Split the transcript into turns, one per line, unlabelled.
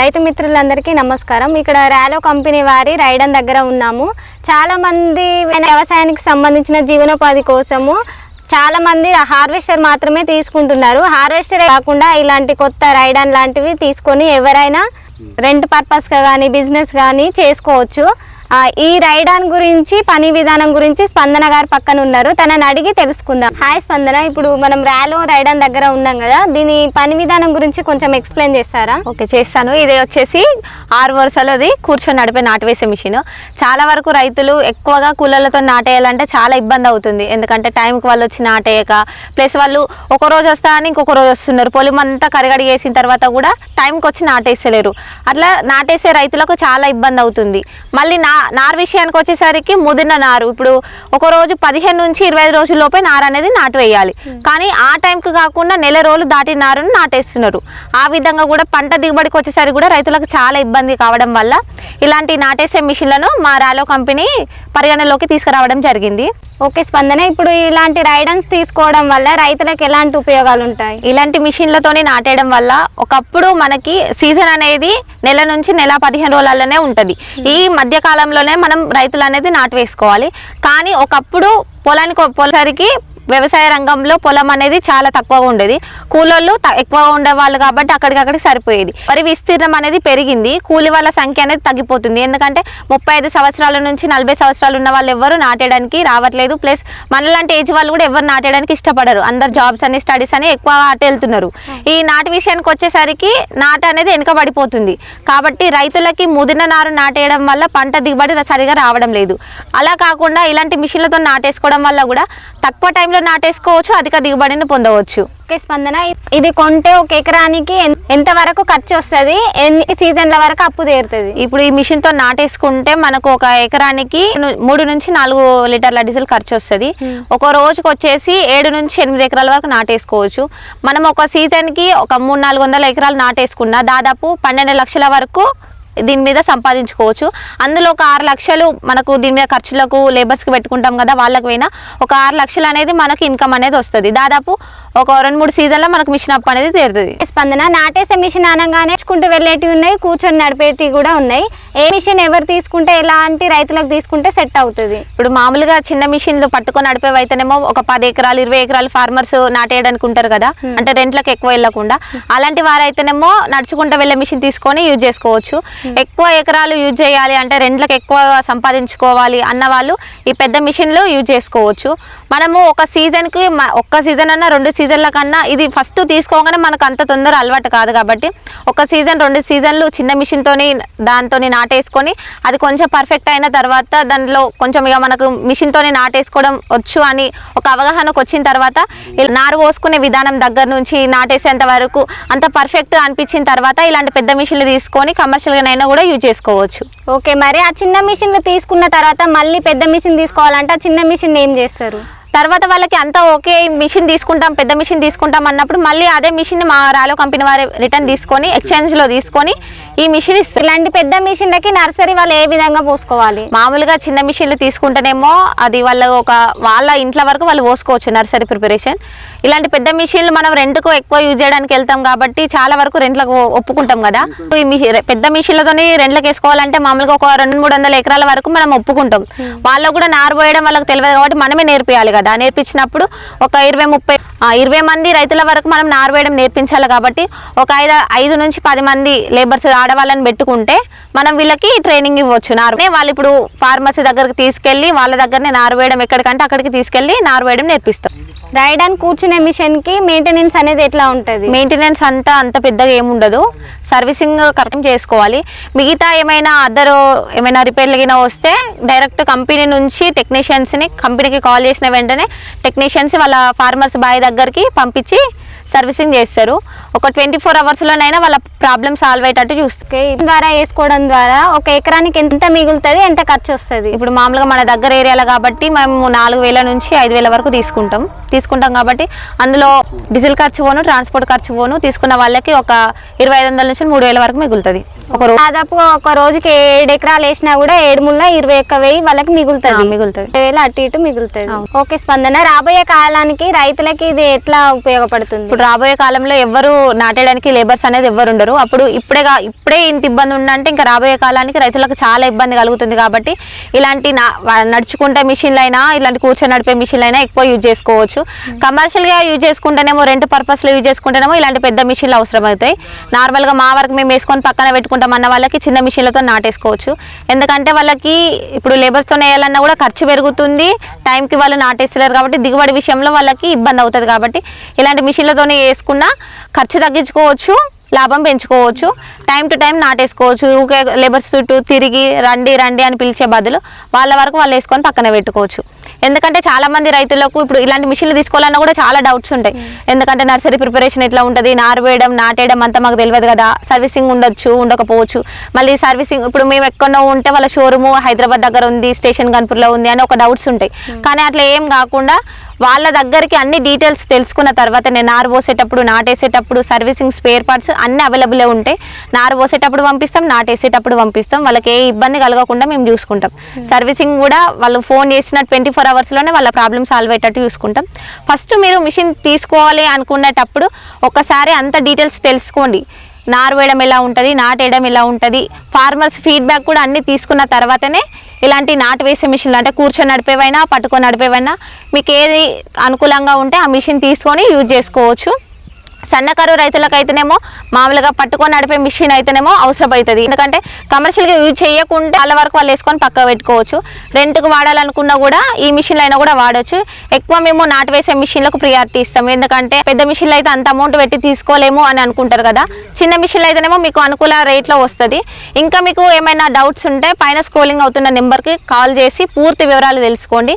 రైతు మిత్రులందరికీ నమస్కారం. ఇక్కడ ర్యాలో కంపెనీ వారి రైడన్ దగ్గర ఉన్నాము. చాలా మంది వ్యవసాయానికి సంబంధించిన జీవనోపాధి కోసము చాలా మంది హార్వెస్టర్ మాత్రమే తీసుకుంటున్నారు. హార్వెస్టర్ కాకుండా ఇలాంటి కొత్త రైడన్ లాంటివి తీసుకొని ఎవరైనా రెంట్ పర్పస్ కానీ బిజినెస్ కానీ చేసుకోవచ్చు. ఈ రైడాన్ గురించి పని విధానం గురించి స్పందన గారు పక్కన ఉన్నారు. తనని అడిగి తెలుసుకుందాం. హాయ్ స్పందన ఇప్పుడు మనం ర్యాలో రైడాన్ దగ్గర ఉన్నాం కదా. దీని పని విధానం గురించి కొంచెం ఎక్స్ప్లెయిన్ చేస్తారా?
ఓకే చేస్తాను. ఇది వచ్చేసి ఆరు వరుసలది కూర్చొని నడిపే నాటువేసే మిషన్. చాలా వరకు రైతులు ఎక్కువగా కూలర్లతో నాటేయాలంటే చాలా ఇబ్బంది అవుతుంది. ఎందుకంటే టైంకి వాళ్ళు వచ్చి నాటేయక ప్లస్ వాళ్ళు ఒక రోజు వస్తా అని ఇంకొక రోజు వస్తున్నారు. పొలం అంతా కరగడి వేసిన తర్వాత కూడా టైంకి వచ్చి నాటేసలేరు అట్లా నాటేసే రైతులకు చాలా ఇబ్బంది అవుతుంది. మళ్ళీ నా నారు విషయానికి వచ్చేసరికి ముదిరిన నారు. ఇప్పుడు ఒక రోజు పదిహేను నుంచి ఇరవై ఐదు రోజుల లోపే నారు అనేది నాటు వేయాలి. కానీ ఆ టైంకి కాకుండా నెల రోజులు దాటిన నారును నాటేస్తున్నారు. ఆ విధంగా కూడా పంట దిగుబడికి వచ్చేసరికి కూడా రైతులకు చాలా ఇబ్బంది కావడం వల్ల ఇలాంటి నాటేసే మిషన్లను మా రాలో కంపెనీ పరిగణలోకి తీసుకురావడం జరిగింది.
ఓకే స్పందన. ఇప్పుడు ఇలాంటి రైడన్స్ తీసుకోవడం వల్ల రైతులకు ఎలాంటి ఉపయోగాలు ఉంటాయి?
ఇలాంటి మిషన్లతోనే నాటేయడం వల్ల ఒకప్పుడు మనకి సీజన్ అనేది నెల నుంచి నెల పదిహేను రోజులలోనే ఉంటుంది. ఈ మధ్య కాలంలోనే మనం రైతులు అనేది నాటు వేసుకోవాలి కానీ ఒకప్పుడు పొలానికి పోసరికి వ్యవసాయ రంగంలో పొలం అనేది చాలా తక్కువగా ఉండేది. కూలోళ్ళు ఎక్కువగా ఉండేవాళ్ళు కాబట్టి అక్కడికక్కడికి సరిపోయేది. మరి విస్తీర్ణం అనేది పెరిగింది. కూలి వాళ్ళ సంఖ్య అనేది తగ్గిపోతుంది. ఎందుకంటే ముప్పై ఐదు సంవత్సరాల నుంచి నలభై సంవత్సరాలు ఉన్న వాళ్ళు ఎవరు నాటేయడానికి రావట్లేదు. ప్లస్ మనలాంటి ఏజ్ వాళ్ళు కూడా ఎవరు నాటేయడానికి ఇష్టపడరు. అందరు జాబ్స్ అని స్టడీస్ అని ఎక్కువ అటు వెళ్తున్నారు. ఈ నాటు విషయానికి వచ్చేసరికి నాట అనేది వెనుకబడిపోతుంది. కాబట్టి రైతులకి ముదిన నారు నాటేయడం వల్ల పంట దిగుబడి సరిగా రావడం లేదు. అలా కాకుండా ఇలాంటి మిషన్లతో నాటేసుకోవడం వల్ల కూడా తక్కువ టైంలో నాటేసుకోవచ్చు అధిక దిగుబడిని పొందవచ్చు.
ఓకే స్పందన. ఇది కొంటే ఒక ఎకరానికి ఎంత వరకు ఖర్చు వస్తుంది? ఎన్ని సీజన్ల వరకు అప్పు తీరుతుంది?
ఇప్పుడు ఈ మిషన్తో నాటేసుకుంటే మనకు ఒక ఎకరానికి మూడు నుంచి నాలుగు లీటర్ల డీజిల్ ఖర్చు వస్తుంది. ఒక రోజుకి వచ్చేసి ఏడు నుంచి ఎనిమిది ఎకరాల వరకు నాటేసుకోవచ్చు. మనం ఒక సీజన్కి ఒక మూడు నాలుగు వందల ఎకరాలు నాటేసుకున్నా దాదాపు పన్నెండు లక్షల వరకు దీని మీద సంపాదించుకోవచ్చు. అందులో ఒక ఆరు లక్షలు మనకు దీని మీద ఖర్చులకు లేబర్స్కి పెట్టుకుంటాం కదా వాళ్ళకి పోయినా ఒక ఆరు లక్షలు అనేది మనకి ఇన్కమ్ అనేది వస్తుంది. దాదాపు ఒక రెండు మూడు సీజన్లో మనకు మిషన్ అప్ అనేది తీరుతుంది.
స్పందన? నాటేసే మిషన్ అనగానే నేర్చుకుంటూ వెళ్ళేటివి ఉన్నాయి కూర్చొని నడిపేటివి కూడా ఉన్నాయి. ఏ మిషన్ ఎవరు తీసుకుంటే ఎలాంటి రైతులకు తీసుకుంటే సెట్ అవుతుంది?
ఇప్పుడు మామూలుగా చిన్న మిషన్లు పట్టుకొని నడిపేవి అయితేనేమో ఒక పది ఎకరాలు ఇరవై ఎకరాలు ఫార్మర్స్ నాటేయడానికి ఉంటారు కదా అంటే రెంట్లకు ఎక్కువ వెళ్ళకుండా. అలాంటి వారైతేనేమో నడుచుకుంటూ వెళ్ళే మిషన్ తీసుకొని యూజ్ చేసుకోవచ్చు. Hmm. ఎక్కువ ఎకరాలు యూజ్ చేయాలి అంటే రెంట్లకు ఎక్కువ సంపాదించుకోవాలి అన్న వాళ్ళు ఈ పెద్ద మిషన్లు యూజ్ చేసుకోవచ్చు. మనము ఒక సీజన్కి ఒక్క సీజన్ అన్నా రెండు సీజన్ల కన్నా ఇది ఫస్ట్ తీసుకోగానే మనకు అంత తొందర అలవాటు కాదు కాబట్టి ఒక సీజన్ రెండు సీజన్లు చిన్న మిషన్తోని దాంతోని నాటేసుకొని అది కొంచెం పర్ఫెక్ట్ అయిన తర్వాత దానిలో కొంచెం ఇక మనకు మిషన్తోని నాటేసుకోవడం వచ్చు అని ఒక అవగాహనకు వచ్చిన తర్వాత ఇలా నారు పోసుకునే విధానం దగ్గర నుంచి నాటేసేంత వరకు అంత పర్ఫెక్ట్ అనిపించిన తర్వాత ఇలాంటి పెద్ద మిషన్లు తీసుకొని కమర్షియల్గానైనా కూడా యూజ్ చేసుకోవచ్చు.
ఓకే మరి ఆ చిన్న మిషన్లు తీసుకున్న తర్వాత మళ్ళీ పెద్ద మిషన్ తీసుకోవాలంటే ఆ చిన్న మిషన్ ఏం చేస్తారు?
తర్వాత వాళ్ళకి అంతా ఓకే మిషన్ తీసుకుంటాం పెద్ద మిషన్ తీసుకుంటాం అన్నప్పుడు మళ్ళీ అదే మిషన్ మా రాలో కంపెనీ వారి రిటర్న్ తీసుకొని ఎక్స్చేంజ్లో తీసుకొని ఈ మిషన్ ఇస్తారు
ఇలాంటి పెద్ద మిషన్లకి నర్సరీ వాళ్ళు ఏ విధంగా పోసుకోవాలి?
మామూలుగా చిన్న మిషన్లు తీసుకుంటేనేమో అది వాళ్ళ ఒక వాళ్ళ ఇంట్లో వరకు వాళ్ళు పోసుకోవచ్చు నర్సరీ ప్రిపరేషన్. ఇలాంటి పెద్ద మిషన్లు మనం రెంట్కు ఎక్కువ యూజ్ చేయడానికి వెళ్తాం కాబట్టి చాలా వరకు రెంట్లకు ఒప్పుకుంటాం కదా. ఈ పెద్ద మిషన్లతోని రెంట్లకు వేసుకోవాలంటే మామూలుగా ఒక రెండు మూడు వందల ఎకరాల వరకు మనం ఒప్పుకుంటాం. వాళ్ళకు కూడా నారు పోయడం వాళ్ళకి తెలియదు కాబట్టి మనమే నేర్పియాలి కదా. నేర్పించినప్పుడు ఒక ఇరవై ముప్పై ఇరవై మంది రైతుల వరకు మనం నారు వేయడం నేర్పించాలి కాబట్టి ఒక ఐదు ఐదు నుంచి పది మంది లేబర్స్ ఆడవాళ్ళని పెట్టుకుంటే మనం వీళ్ళకి ట్రైనింగ్ ఇవ్వచ్చు. నారు వాళ్ళు ఇప్పుడు ఫార్మసీ దగ్గరికి తీసుకెళ్ళి వాళ్ళ దగ్గరనే నారు వేయడం ఎక్కడికంటే అక్కడికి తీసుకెళ్ళి నారు వేయడం నేర్పిస్తాం
అని కూర్చునే మిషన్కి మెయింటెనెన్స్ అనేది ఎట్లా ఉంటది?
మెయింటెనెన్స్ అంతా అంత పెద్దగా ఏముండదు సర్వీసింగ్ కరెక్ట్ చేసుకోవాలి. మిగతా ఏమైనా అదర్ ఏమైనా రిపేర్లు గిన వస్తే డైరెక్ట్ కంపెనీ నుంచి టెక్నీషియన్స్ని కంపెనీకి కాల్ చేసిన వెంటనే టెక్నీషియన్స్ వాళ్ళ ఫార్మర్స్ బాయ్ దగ్గరికి పంపించి సర్వీసింగ్ చేస్తారు. ఒక ట్వంటీ ఫోర్ అవర్స్లోనైనా వాళ్ళ ప్రాబ్లమ్ సాల్వ్ అయ్యేటట్టు
ఈ ద్వారా వేసుకోవడం ద్వారా ఒక ఎకరానికి ఎంత మిగులుతుంది ఎంత ఖర్చు వస్తుంది
ఇప్పుడు మామూలుగా మన దగ్గర ఏరియాలో కాబట్టి మేము నాలుగు వేల నుంచి ఐదు వేల వరకు తీసుకుంటాం. తీసుకుంటాం కాబట్టి అందులో డీజిల్ ఖర్చు పోను ట్రాన్స్పోర్ట్ ఖర్చు పోను తీసుకున్న వాళ్ళకి ఒక ఇరవై ఐదు వందల నుంచి మూడు వేల వరకు మిగులుతుంది. ఒక రో
దాదాపు ఒక రోజుకి ఏడు ఎకరాలు వేసినా కూడా ఏడు ముళ్ళ ఇరవై ఒక్క వెయ్యి వాళ్ళకి మిగులుతుంది.
మిగులుతది.
వేలు అటు ఇటు మిగులుతుంది. ఓకే స్పందన రాబోయే కాలానికి రైతులకి ఇది ఎట్లా ఉపయోగపడుతుంది?
ఇప్పుడు రాబోయే కాలంలో ఎవరు నాటేయడానికి లేబర్స్ అనేది ఎవరు ఉండరు. అప్పుడు ఇప్పుడే ఇప్పుడే ఇంత ఇబ్బంది ఉందంటే ఇంకా రాబోయే కాలానికి రైతులకు చాలా ఇబ్బంది కలుగుతుంది కాబట్టి ఇలాంటి నా నడుచుకుంటే మిషన్లు అయినా ఇలాంటి కూర్చొని నడిపే మిషన్లు అయినా ఎక్కువ యూజ్ చేసుకోవచ్చు. కమర్షియల్గా యూజ్ చేసుకుంటేనేమో రెంట్ పర్పస్లో యూజ్ చేసుకుంటేనేమో ఇలాంటి పెద్ద మిషన్లు అవసరం అవుతాయి నార్మల్గా మా వరకు మేము వేసుకొని పక్కన పెట్టుకుంటాం అన్న వాళ్ళకి చిన్న మిషన్లతో నాటేసుకోవచ్చు. ఎందుకంటే వాళ్ళకి ఇప్పుడు లేబర్స్తో వేయాలన్నా కూడా ఖర్చు పెరుగుతుంది. టైంకి వాళ్ళు నాటేస్తలేరు కాబట్టి దిగుబడి విషయంలో వాళ్ళకి ఇబ్బంది అవుతుంది కాబట్టి ఇలాంటి మిషన్లతో మిషన్లతోనే వేసుకున్నా ఖర్చు తగ్గించుకోవచ్చు లాభం పెంచుకోవచ్చు టైం టు టైం నాటేసుకోవచ్చు ఊకే లేబర్స్ చుట్టూ తిరిగి రండి రండి అని పిలిచే బదులు వాళ్ళ వరకు వాళ్ళు వేసుకొని పక్కన పెట్టుకోవచ్చు. ఎందుకంటే చాలా మంది రైతులకు ఇప్పుడు ఇలాంటి మిషన్లు తీసుకోవాలన్నా కూడా చాలా డౌట్స్ ఉంటాయి. ఎందుకంటే నర్సరీ ప్రిపరేషన్ ఎట్లా ఉంటుంది? నారు వేయడం నాటేయడం అంతా మాకు తెలియదు కదా. సర్వీసింగ్ ఉండొచ్చు ఉండకపోవచ్చు. మళ్ళీ సర్వీసింగ్ ఇప్పుడు మేము ఎక్కడో ఉంటే వాళ్ళ షోరూమ్ హైదరాబాద్ దగ్గర ఉంది స్టేషన్ గన్పూర్లో ఉంది అని ఒక డౌట్స్ ఉంటాయి. కానీ అట్లా ఏం కాకుండా వాళ్ళ దగ్గరికి అన్ని డీటెయిల్స్ తెలుసుకున్న తర్వాత నేను నారు పోసేటప్పుడు నాటేసేటప్పుడు సర్వీసింగ్ స్పేర్ పార్ట్స్ అన్ని అవైలబుల్ ఉంటాయి నారు పోసేటప్పుడు పంపిస్తాం నాటేసేటప్పుడు పంపిస్తాం. వాళ్ళకి ఏ ఇబ్బంది కలగకుండా మేము చూసుకుంటాం. సర్వీసింగ్ కూడా వాళ్ళు ఫోన్ చేసిన ట్వంటీ ఫోర్ అవర్స్లోనే వాళ్ళ ప్రాబ్లమ్ సాల్వ్ అయ్యేటట్టు చూసుకుంటాం. ఫస్ట్ మీరు మిషన్ తీసుకోవాలి అనుకునేటప్పుడు ఒకసారి అంత డీటెయిల్స్ తెలుసుకోండి. నారు వేయడం ఎలా ఉంటుంది నాటేయడం ఎలా ఉంటుంది ఫార్మర్స్ ఫీడ్బ్యాక్ కూడా అన్ని తీసుకున్న తర్వాతనే ఇలాంటి నాటు వేసే మిషన్లు అంటే కూర్చొని నడిపేవైనా పట్టుకొని నడిపేవైనా మీకు ఏది అనుకూలంగా ఉంటే ఆ మిషన్ తీసుకొని యూజ్ చేసుకోవచ్చు. సన్నకారు రైతులకైతేనేమో మామూలుగా పట్టుకొని నడిపే మిషన్ అయితేనేమో అవసరం అవుతుంది ఎందుకంటే కమర్షియల్గా యూజ్ చేయకుండా వాళ్ళ వరకు వాళ్ళు వేసుకొని పక్క పెట్టుకోవచ్చు. రెంట్కి వాడాలనుకున్నా కూడా ఈ మిషన్లు అయినా కూడా వాడచ్చు. ఎక్కువ మేము నాటు వేసే మిషన్లకు ప్రియారిటీ ఇస్తాం ఎందుకంటే పెద్ద మిషన్లు అయితే అంత అమౌంట్ పెట్టి తీసుకోలేము అని అనుకుంటారు కదా. చిన్న మిషన్లు అయితేనేమో మీకు అనుకూల రేట్లో వస్తుంది. ఇంకా మీకు ఏమైనా డౌట్స్ ఉంటే పైన స్క్రోలింగ్ అవుతున్న నెంబర్కి కాల్ చేసి పూర్తి వివరాలు తెలుసుకోండి.